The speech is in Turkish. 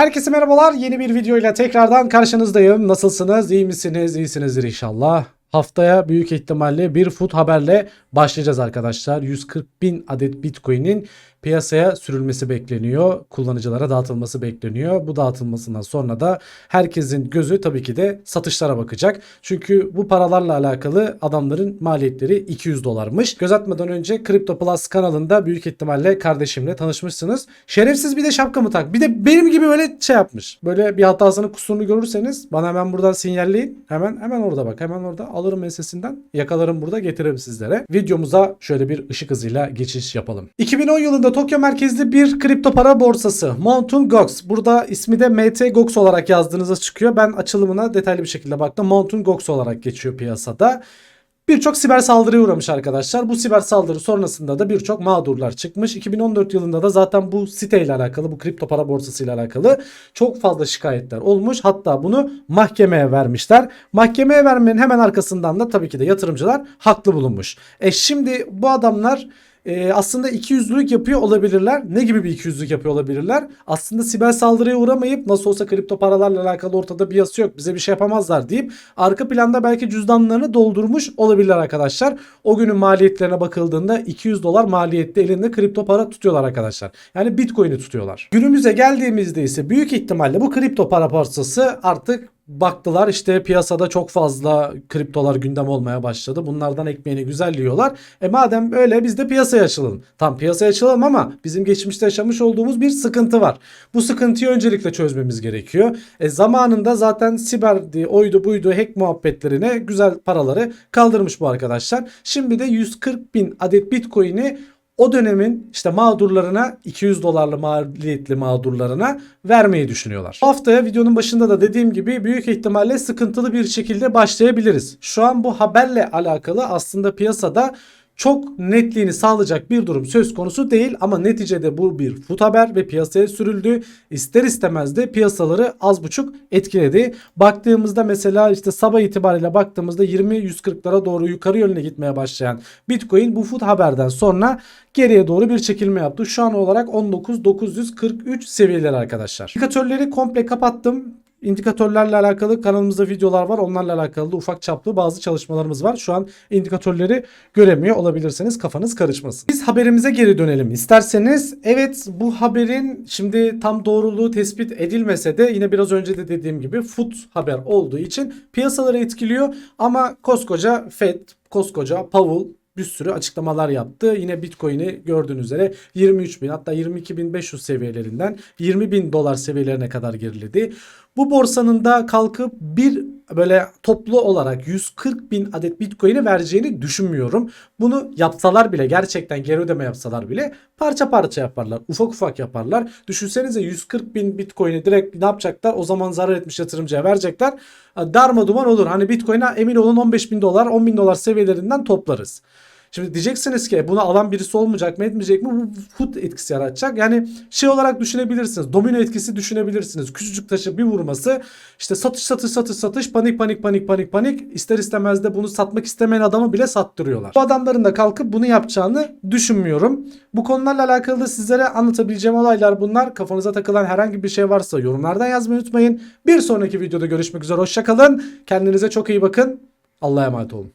Herkese merhabalar. Yeni bir video ile tekrardan karşınızdayım. Nasılsınız? İyi misiniz? İyisinizdir inşallah. Haftaya büyük ihtimalle bir food haberle başlayacağız arkadaşlar. 140 bin adet Bitcoin'in piyasaya sürülmesi bekleniyor. Kullanıcılara dağıtılması bekleniyor. Bu dağıtılmasından sonra da herkesin gözü tabii ki de satışlara bakacak. Çünkü bu paralarla alakalı adamların maliyetleri 200 dolarmış. Göz atmadan önce Crypto Plus kanalında büyük ihtimalle kardeşimle tanışmışsınız. Şerefsiz bir de şapkamı tak. Bir de benim gibi böyle şey yapmış. Böyle bir hatasını kusurunu görürseniz bana hemen buradan sinyalleyin. Hemen hemen orada bak. Hemen orada alırım ensesinden. Yakalarım burada getiririm sizlere. Videomuza şöyle bir ışık hızıyla geçiş yapalım. 2010 yılında Tokyo merkezli bir kripto para borsası Mountain Gox. Burada ismi de MT Gox olarak yazdığınızda çıkıyor. Ben açılımına detaylı bir şekilde baktım. Mountain Gox olarak geçiyor piyasada. Birçok siber saldırıya uğramış arkadaşlar. Bu siber saldırı sonrasında da birçok mağdurlar çıkmış. 2014 yılında da zaten bu siteyle alakalı, bu kripto para borsası ile alakalı çok fazla şikayetler olmuş. Hatta bunu mahkemeye vermişler. Mahkemeye vermenin hemen arkasından da tabii ki de yatırımcılar haklı bulunmuş. E şimdi bu adamlar e, aslında iki yüzlülük yapıyor olabilirler. Ne gibi bir iki yüzlülük yapıyor olabilirler? Aslında siber saldırıya uğramayıp nasıl olsa kripto paralarla alakalı ortada bir yası yok. Bize bir şey yapamazlar deyip arka planda belki cüzdanlarını doldurmuş olabilirler arkadaşlar. O günün maliyetlerine bakıldığında 200 dolar maliyette elinde kripto para tutuyorlar arkadaşlar. Yani Bitcoin'i tutuyorlar. Günümüze geldiğimizde ise büyük ihtimalle bu kripto para borsası artık baktılar işte piyasada çok fazla kriptolar gündem olmaya başladı. Bunlardan ekmeğini güzel yiyorlar. E madem öyle biz de piyasaya açılalım. Tam piyasaya açılalım ama bizim geçmişte yaşamış olduğumuz bir sıkıntı var. Bu sıkıntıyı öncelikle çözmemiz gerekiyor. E zamanında zaten siberdi, oydu buydu hack muhabbetlerine güzel paraları kaldırmış bu arkadaşlar. Şimdi de 140 bin adet bitcoin'i o dönemin işte mağdurlarına 200 dolarlı maliyetli mağdurlarına vermeyi düşünüyorlar. Haftaya videonun başında da dediğim gibi büyük ihtimalle sıkıntılı bir şekilde başlayabiliriz. Şu an bu haberle alakalı aslında piyasada çok netliğini sağlayacak bir durum söz konusu değil ama neticede bu bir fut haber ve piyasaya sürüldü. İster istemez de piyasaları az buçuk etkiledi. Baktığımızda mesela işte sabah itibariyle baktığımızda 20-140'lara doğru yukarı yönüne gitmeye başlayan Bitcoin bu fut haberden sonra geriye doğru bir çekilme yaptı. Şu an olarak 19.943 seviyeleri arkadaşlar. İndikatörleri komple kapattım. İndikatörlerle alakalı kanalımızda videolar var. Onlarla alakalı da ufak çaplı bazı çalışmalarımız var. Şu an indikatörleri göremiyor olabilirseniz kafanız karışmasın. Biz haberimize geri dönelim isterseniz. Evet bu haberin şimdi tam doğruluğu tespit edilmese de yine biraz önce de dediğim gibi foot haber olduğu için piyasaları etkiliyor. Ama koskoca Fed, koskoca Powell bir sürü açıklamalar yaptı. Yine Bitcoin'i gördüğünüz üzere 23 bin hatta 22.500 seviyelerinden 20 bin dolar seviyelerine kadar geriledi. Bu borsanın da kalkıp bir böyle toplu olarak 140 bin adet Bitcoin'i vereceğini düşünmüyorum. Bunu yapsalar bile gerçekten geri ödeme yapsalar bile parça parça yaparlar. Ufak ufak yaparlar. Düşünsenize 140 bin Bitcoin'i direkt ne yapacaklar? O zaman zarar etmiş yatırımcıya verecekler. Darma duman olur. Hani Bitcoin'e emin olun 15 bin dolar 10 bin dolar seviyelerinden toplarız. Şimdi diyeceksiniz ki bunu alan birisi olmayacak mı etmeyecek mi? Bu foot etkisi yaratacak. Yani şey olarak düşünebilirsiniz. Domino etkisi düşünebilirsiniz. Küçücük taşı bir vurması işte satış satış satış satış panik panik panik panik panik ister istemez de bunu satmak istemeyen adamı bile sattırıyorlar. Bu adamların da kalkıp bunu yapacağını düşünmüyorum. Bu konularla alakalı da sizlere anlatabileceğim olaylar bunlar. Kafanıza takılan herhangi bir şey varsa yorumlardan yazmayı unutmayın. Bir sonraki videoda görüşmek üzere. Hoşçakalın. Kendinize çok iyi bakın. Allah'a emanet olun.